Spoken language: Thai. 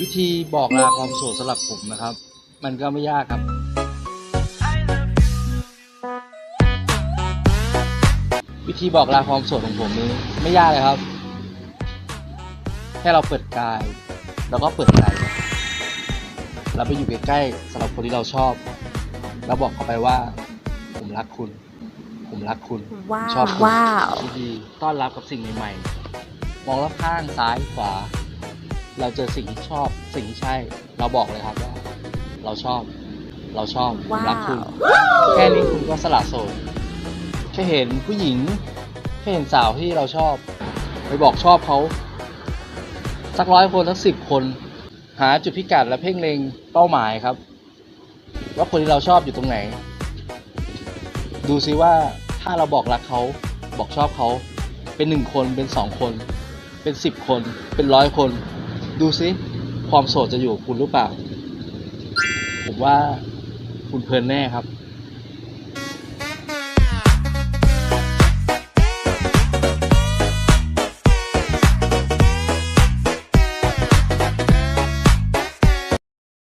วิธีบอกลาความโสดสำหรับผมนะครับ มันก็ไม่ยากครับ วิธีบอกลาความโสดของผมนี้ไม่ยากเลยครับ แค่เราเปิดกาย แล้วก็เปิดใจครับเราไปอยู่ใกล้ๆสำหรับคนที่เราชอบ แล้วบอกเขาไปว่า ผมรักคุณ ผมรักคุณว้าชอบวคุณว้าววิธีต้อนรับกับสิ่งใหม่ๆมองรอบข้างซ้ายขวา เราเจอสิ่งที่ชอบสิ่งที่ใช่ เราบอกเลยครับว่าเราชอบ เราชอบผมว้ารักคุณวแค่นี้คุณก็สละโสดแค่เห็นผู้หญิงแค่เห็นสาวที่เราชอบ ไปบอกชอบเขาสักร้อยคนสักสิบคน หาจุดพิกัดและเพ่งเล็งเป้าหมายครับ ว่าคนที่เราชอบอยู่ตรงไหน ดูซิว่าถ้าเราบอกรักเขาบอกชอบเขาเป็นหนึ่งคนเป็นสองคน เป็นสิบคน เป็นร้อยคน ดูซิความโสดจะอยู่คุณหรือเปล่า ผมว่าคุณเพลินแน่ครับ